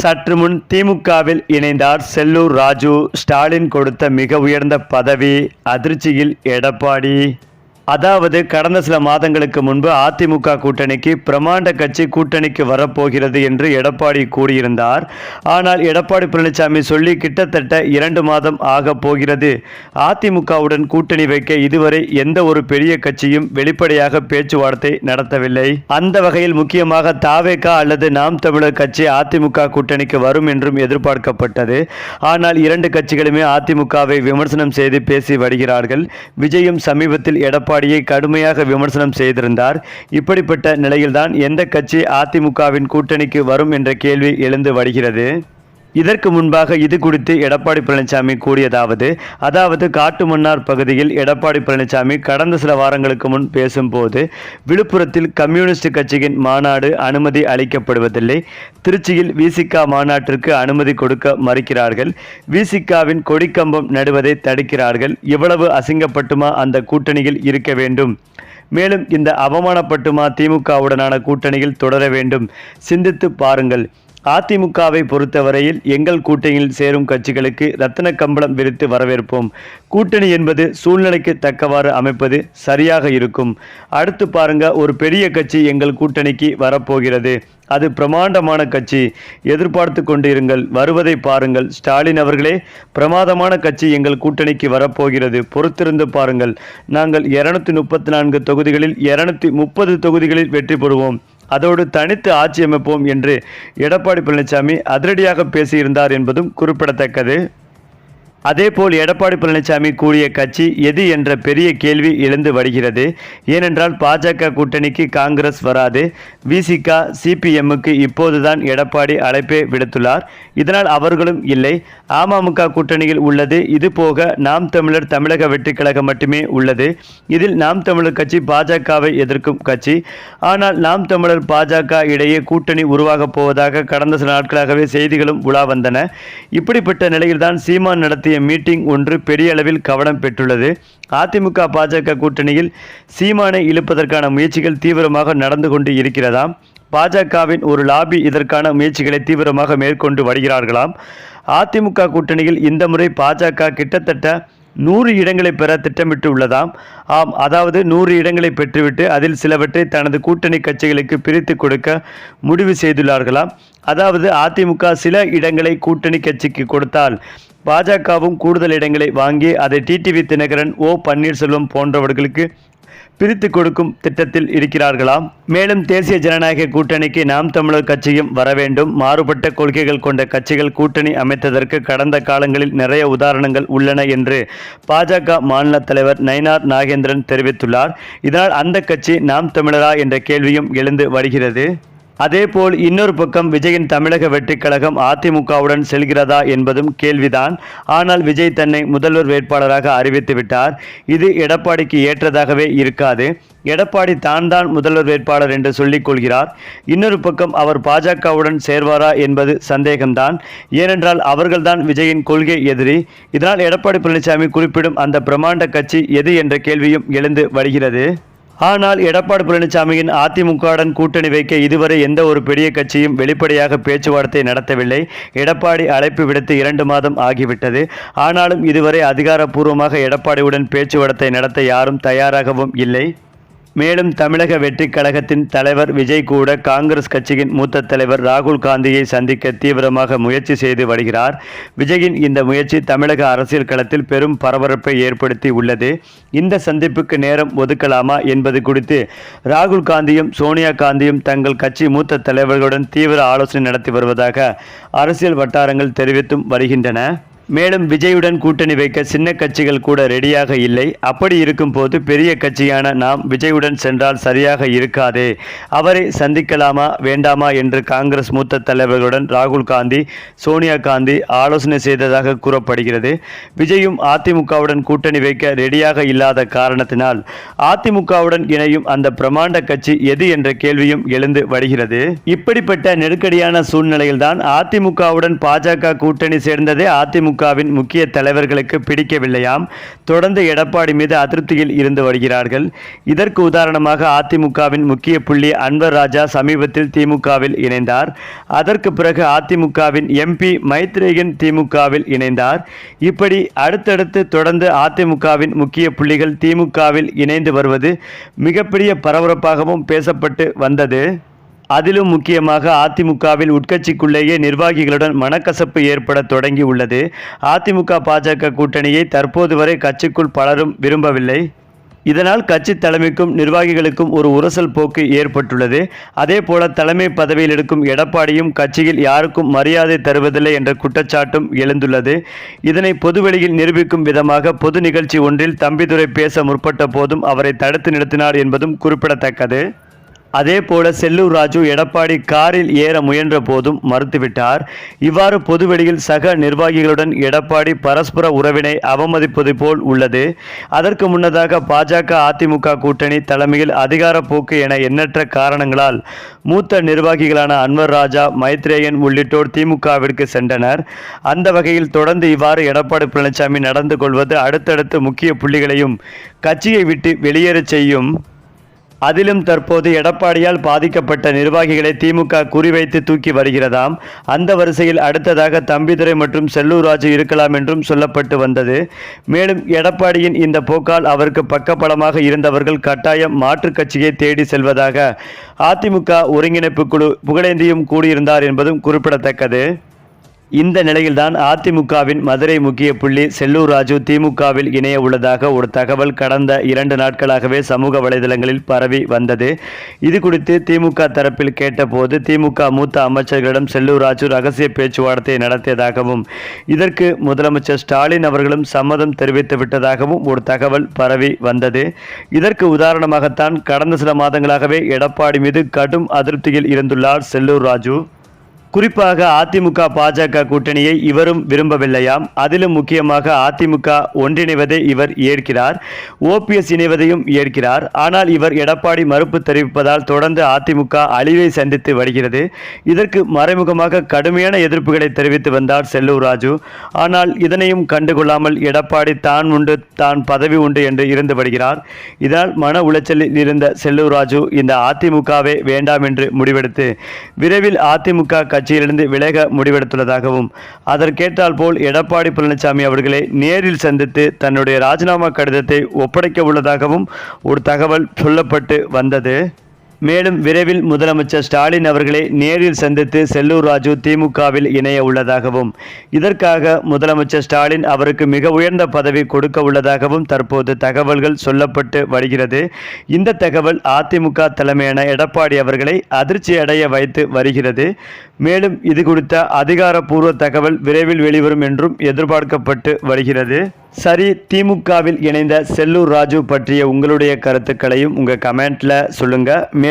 சற்று முன் திமுகவில் இணைந்தார் செல்லூர் ராஜு. ஸ்டாலின் கொடுத்த மிக உயர்ந்த பதவி அதிர்ச்சியில் எடப்பாடி. அதாவது கடந்த சில மாதங்களுக்கு முன்பு அதிமுக கூட்டணிக்கு பிரமாண்ட கட்சி கூட்டணிக்கு வரப்போகிறது என்று எடப்பாடி கூறியிருந்தார். ஆனால் எடப்பாடி பழனிசாமி சொல்லி கிட்டத்தட்ட இரண்டு மாதம் ஆக போகிறது. அதிமுகவுடன் கூட்டணி வைக்க இதுவரை எந்த ஒரு பெரிய கட்சியும் வெளிப்படையாக பேச்சுவார்த்தை நடத்தவில்லை. அந்த வகையில் முக்கியமாக தாவேகா அல்லது நாம் தமிழர் கட்சி அதிமுக கூட்டணிக்கு வரும் என்றும் எதிர்பார்க்கப்பட்டது. ஆனால் இரண்டு கட்சிகளுமே அதிமுகவை விமர்சனம் செய்து பேசி வருகிறார்கள். விஜயும் சமீபத்தில் எடப்பாடியை கடுமையாக விமர்சனம் செய்திருந்தார். இப்படிப்பட்ட நிலையில்தான் எந்த கட்சி அதிமுகவின் கூட்டணிக்கு வரும் என்ற கேள்வி எழுந்து வருகிறது. இதற்கு முன்பாக இது குறித்து எடப்பாடி பழனிசாமி கூறியதாவது அதாவது காட்டுமன்னார் பகுதியில் எடப்பாடி பழனிசாமி கடந்த சில வாரங்களுக்கு முன் பேசும்போது விழுப்புரத்தில் கம்யூனிஸ்ட் கட்சியின் மாநாடு அனுமதி அளிக்கப்படுவதில்லை. திருச்சியில் விசிகா மாநாட்டிற்கு அனுமதி கொடுக்க மறுக்கிறார்கள். விசிகாவின் கொடிக்கம்பம் நடுவதை தடுக்கிறார்கள். இவ்வளவு அசிங்கப்பட்டுமா அந்த கூட்டணியில் இருக்க வேண்டும்? மேலும் இந்த அவமானப்பட்டுமா திமுகவுடனான கூட்டணியில் தொடர வேண்டும்? சிந்தித்து பாருங்கள். அதிமுகவை பொறுத்தவரையில் எங்கள் கூட்டணியில் சேரும் கட்சிகளுக்கு ரத்தின கம்பளம் விரித்து வரவேற்போம். கூட்டணி என்பது சூழ்நிலைக்கு தக்கவாறு அமைப்பது சரியாக இருக்கும். அடுத்து பாருங்க ஒரு பெரிய கட்சி எங்கள் கூட்டணிக்கு வரப்போகிறது. அது பிரமாண்டமான கட்சி. எதிர்பார்த்து கொண்டிருங்கள் வருவதை பாருங்கள். ஸ்டாலின் அவர்களே பிரமாதமான கட்சி எங்கள் கூட்டணிக்கு வரப்போகிறது. பொறுத்திருந்து பாருங்கள். நாங்கள் இருநூத்தி முப்பத்தி நான்கு தொகுதிகளில் இருநூத்தி முப்பது தொகுதிகளில் வெற்றி பெறுவோம். அதோடு தனித்து ஆட்சி அமைப்போம் என்று எடப்பாடி பழனிசாமி அதிரடியாக பேசியிருந்தார் என்பதும் குறிப்பிடத்தக்கது. அதேபோல் எடப்பாடி பழனிசாமி கூறிய கட்சி எது என்ற பெரிய கேள்வி எழுந்து வருகிறது. ஏனென்றால் பாஜக கூட்டணிக்கு காங்கிரஸ் வராது. விசிகா சிபிஎம்முக்கு இப்போதுதான் எடப்பாடி அழைப்பே விடுத்துள்ளார். இதனால் அவர்களும் இல்லை. அமமுக கூட்டணியில் உள்ளது. இது போக நாம் தமிழர் தமிழக வெற்றி கழகம் மட்டுமே உள்ளது. இதில் நாம் தமிழர் கட்சி பாஜகவை எதிர்க்கும் கட்சி. ஆனால் நாம் தமிழர் பாஜக இடையே கூட்டணி உருவாகப் போவதாக கடந்த சில நாட்களாகவே செய்திகளும் உலா வந்தன. இப்படிப்பட்ட நிலையில்தான் சீமான் நடத்திய மீட்டிங் ஒன்று பெரிய அளவில் கவனம் பெற்றுள்ளது. அதிமுக பாஜக கூட்டணியில் சீமானை இழுப்பதற்கான முயற்சிகள் தீவிரமாக நடந்து கொண்டு இருக்கிறதாம். பாஜகவின் ஒரு லாபி இதற்கான முயற்சிகளை தீவிரமாக மேற்கொண்டு வருகிறார்களாம். அதிமுக கூட்டணியில் இந்த முறை பாஜக கிட்டத்தட்ட நூறு இடங்களை பெற திட்டமிட்டு உள்ளதாம். ஆம் அதாவது நூறு இடங்களை பெற்றுவிட்டு அதில் சிலவற்றை தனது கூட்டணி கட்சிகளுக்கு பிரித்து கொடுக்க முடிவு செய்துள்ளார்களாம். அதாவது அதிமுக சில இடங்களை கூட்டணி கட்சிக்கு கொடுத்தால் பாஜகவும் கூடுதல் இடங்களை வாங்கி அதை டிடிவி தினகரன் ஓ பன்னீர்செல்வம் போன்றவர்களுக்கு பிரித்து கொடுக்கும் திட்டத்தில் இருக்கிறார்களாம். மேலும் தேசிய ஜனநாயக கூட்டணிக்கு நாம் தமிழர் கட்சியும் வர வேண்டும். மாறுபட்ட கொள்கைகள் கொண்ட கட்சிகள் கூட்டணி அமைத்ததற்கு கடந்த காலங்களில் நிறைய உதாரணங்கள் உள்ளன என்று பாஜக மாநில தலைவர் நயினார் நாகேந்திரன் தெரிவித்துள்ளார். இதனால் அந்த கட்சி நாம் தமிழரா என்ற கேள்வியும் எழுந்து வருகிறது. அதேபோல் இன்னொரு பக்கம் விஜயின் தமிழக வெற்றிக் கழகம் அதிமுகவுடன் செல்கிறதா என்பதும் கேள்விதான். ஆனால் விஜய் தன்னை முதல்வர் வேட்பாளராக அறிவித்து விட்டார். இது எடப்பாடிக்கு ஏற்றதாகவே இருக்காது. எடப்பாடி தான் தான் முதல்வர் வேட்பாளர் என்று சொல்லிக் கொள்கிறார். இன்னொரு பக்கம் அவர் பாஜகவுடன் சேர்வாரா என்பது சந்தேகம்தான். ஏனென்றால் அவர்கள்தான் விஜயின் கொள்கை எதிரி. இதனால் எடப்பாடி பழனிசாமி குறிப்பிடும் அந்த பிரமாண்ட கட்சி எது என்ற கேள்வியும் எழுந்து வருகிறது. ஆனால் எடப்பாடி பழனிசாமியின் அதிமுகவுடன் கூட்டணி வைக்க இதுவரை எந்த ஒரு பெரிய கட்சியும் வெளிப்படையாக பேச்சுவார்த்தை நடத்தவில்லை. எடப்பாடி அழைப்பு விடுத்து இரண்டு மாதம் ஆகிவிட்டது. ஆனாலும் இதுவரை அதிகாரப்பூர்வமாக எடப்பாடியுடன் பேச்சுவார்த்தை நடத்த யாரும் தயாராகவும் இல்லை. மேலும் தமிழக வெற்றிக் கழகத்தின் தலைவர் விஜய் கூட காங்கிரஸ் கட்சியின் மூத்த தலைவர் ராகுல் காந்தியை சந்திக்க தீவிரமாக முயற்சி செய்து வருகிறார். விஜயின் இந்த முயற்சி தமிழக அரசியல் களத்தில் பெரும் பரபரப்பை ஏற்படுத்தி உள்ளது. இந்த சந்திப்புக்கு நேரம் ஒதுக்கலாமா என்பது குறித்து ராகுல் காந்தியும் சோனியா காந்தியும் தங்கள் கட்சி மூத்த தலைவர்களுடன் தீவிர ஆலோசனை நடத்தி வருவதாக அரசியல் வட்டாரங்கள் தெரிவித்தும் வருகின்றன. மேலும் விஜயுடன் கூட்டணி வைக்க சின்ன கட்சிகள் கூட ரெடியாக இல்லை. அப்படி இருக்கும்போது பெரிய கட்சியான நாம் விஜயுடன் சென்றால் சரியாக இருக்காதே. அவரை சந்திக்கலாமா வேண்டாமா என்று காங்கிரஸ் மூத்த தலைவர்களுடன் ராகுல் காந்தி சோனியா காந்தி ஆலோசனை செய்ததாக கூறப்படுகிறது. விஜயும் அதிமுகவுடன் கூட்டணி வைக்க ரெடியாக இல்லாத காரணத்தினால் அதிமுகவுடன் இணையும் அந்த பிரமாண்ட கட்சி எது என்ற கேள்வியும் எழுந்து வருகிறது. இப்படிப்பட்ட நெருக்கடியான சூழ்நிலையில்தான் அதிமுகவுடன் பாஜக கூட்டணி சேர்ந்ததே அதிமுக திமுகவின் முக்கிய தலைவர்களுக்கு பிடிக்கவில்லையாம். தொடர்ந்து எடப்பாடி மீது அதிருப்தியில் இருந்து வருகிறார்கள். இதற்கு உதாரணமாக அதிமுகவின் முக்கிய புள்ளி அன்வர் ராஜா சமீபத்தில் திமுகவில் இணைந்தார். அதற்கு பிறகு அதிமுகவின் எம்பி மைத்ரேயன் திமுகவில் இணைந்தார். இப்படி அடுத்தடுத்து தொடர்ந்து அதிமுகவின் முக்கிய புள்ளிகள் திமுகவில் இணைந்து வருவது மிகப்பெரிய பரபரப்பாகவும் பேசப்பட்டு வந்தது. அதிலும் முக்கியமாக அதிமுகவில் உட்கட்சிக்குள்ளேயே நிர்வாகிகளுடன் மனக்கசப்பு ஏற்பட தொடங்கி உள்ளது. அதிமுக பாஜக கூட்டணியை தற்போது வரை கட்சிக்குள் பலரும் விரும்பவில்லை. இதனால் கட்சி தலைமைக்கும் நிர்வாகிகளுக்கும் ஒரு உரசல் போக்கு ஏற்பட்டுள்ளது. அதே போல தலைமை பதவியில் இருக்கும் எடப்பாடியும் கட்சியில் யாருக்கும் மரியாதை தருவதில்லை என்ற குற்றச்சாட்டும் எழுந்துள்ளது. இதனை பொதுவெளியில் நிரூபிக்கும் விதமாக பொது நிகழ்ச்சி ஒன்றில் தம்பிதுரை பேச முற்பட்ட போதும் அவரை தடுத்து நிறுத்தினார் என்பதும் குறிப்பிடத்தக்கது. அதே போல செல்லூர் ராஜு எடப்பாடி காரில் ஏற முயன்ற போதும் மறுத்துவிட்டார். இவ்வாறு பொதுவெளியில் சக நிர்வாகிகளுடன் எடப்பாடி பரஸ்பர உறவினை அவமதிப்பது போல் உள்ளது. அதற்கு முன்னதாக பாஜக அதிமுக கூட்டணி தலைமையில் அதிகார போக்கு என எண்ணற்ற காரணங்களால் மூத்த நிர்வாகிகளான அன்வர் ராஜா மைத்ரேயன் உள்ளிட்டோர் திமுகவிற்கு சென்றனர். அந்த வகையில் தொடர்ந்து இவ்வாறு எடப்பாடி பழனிசாமி நடந்து கொள்வது அடுத்தடுத்து முக்கிய புள்ளிகளையும் கட்சியை விட்டு வெளியேறச் செய்யும் அதிலும் தற்போது எடப்பாடியால் பாதிக்கப்பட்ட நிர்வாகிகளை திமுக குறிவைத்து தூக்கி வருகிறதாம். அந்த வரிசையில் அடுத்ததாக தம்பிதுரை மற்றும் செல்லூர் ராஜு இருக்கலாம் என்றும் சொல்லப்பட்டு வந்தது. மேலும் எடப்பாடியின் இந்த போக்கால் அவருக்கு பக்கபலமாக இருந்தவர்கள் கட்டாயம் மாற்றுக் கட்சியை தேடி செல்வதாக அதிமுக ஒருங்கிணைப்பு குழு புகழேந்தியும் கூடியிருந்தார் என்பதும் குறிப்பிடத்தக்கது. இந்த நிலையில்தான் அதிமுகவின் மதுரை முக்கிய புள்ளி செல்லூர் ராஜு திமுகவில் இணைய உள்ளதாக ஒரு தகவல் கடந்த இரண்டு நாட்களாகவே சமூக வலைதளங்களில் பரவி வந்தது. இது குறித்து திமுக தரப்பில் கேட்டபோது திமுக மூத்த அமைச்சர்களிடம் செல்லூர் ராஜு ரகசிய பேச்சுவார்த்தை நடத்தியதாகவும் இதற்கு முதலமைச்சர் ஸ்டாலின் அவர்களும் சம்மதம் தெரிவித்து விட்டதாகவும் ஒரு தகவல் பரவி வந்தது. இதற்கு உதாரணமாகத்தான் கடந்த சில மாதங்களாகவே எடப்பாடி மீது கடும் அதிருப்தியில் இருந்துள்ளார் செல்லூர் ராஜு. குறிப்பாக அதிமுக பாஜக கூட்டணியை இவரும் விரும்பவில்லையாம். அதிலும் முக்கியமாக அதிமுக ஒன்றிணைவதை இவர் ஏற்கிறார். ஓபிஎஸ் இணைவதையும் ஏற்கிறார். ஆனால் இவர் எடப்பாடி மறுப்பு தெரிவிப்பதால் தொடர்ந்து அதிமுக அழிவை சந்தித்து வருகிறது. இதற்கு மறைமுகமாக கடுமையான எதிர்ப்புகளை தெரிவித்து வந்தார் செல்லூர் ராஜு. ஆனால் இதனையும் கண்டுகொள்ளாமல் எடப்பாடி தான் உண்டு தான் பதவி உண்டு என்று இருந்து வருகிறார். இதனால் மன உளைச்சலில் இருந்த செல்லூர் ராஜு இந்த அதிமுகவே வேண்டாம் என்று முடிவெடுத்து விரைவில் அதிமுக கட்சியிலிருந்து விலக முடிவெடுத்துள்ளதாகவும் அதற்கேற்றால் போல் எடப்பாடி பழனிசாமி அவர்களை நேரில் சந்தித்து தன்னுடைய ராஜினாமா கடிதத்தை ஒப்படைக்க உள்ளதாகவும் ஒரு தகவல் சொல்லப்பட்டு வந்தது. மேலும் விரைவில் முதலமைச்சர் ஸ்டாலின் அவர்களை நேரில் சந்தித்து செல்லூர் ராஜு திமுகவில் இணைய உள்ளதாகவும் இதற்காக முதலமைச்சர் ஸ்டாலின் அவருக்கு மிக உயர்ந்த பதவி கொடுக்க உள்ளதாகவும் தற்போது தகவல்கள் சொல்லப்பட்டு வருகிறது. இந்த தகவல் அதிமுக தலைமையான எடப்பாடி அவர்களை அதிர்ச்சி அடைய வைத்து வருகிறது. மேலும் இது குறித்த அதிகாரப்பூர்வ தகவல் விரைவில் வெளிவரும் என்றும் எதிர்பார்க்கப்பட்டு வருகிறது. சரி திமுகவில் இணைந்த செல்லூர் ராஜு பற்றிய உங்களுடைய கருத்துக்களையும் உங்கள் கமெண்ட்டில் சொல்லுங்கள் மே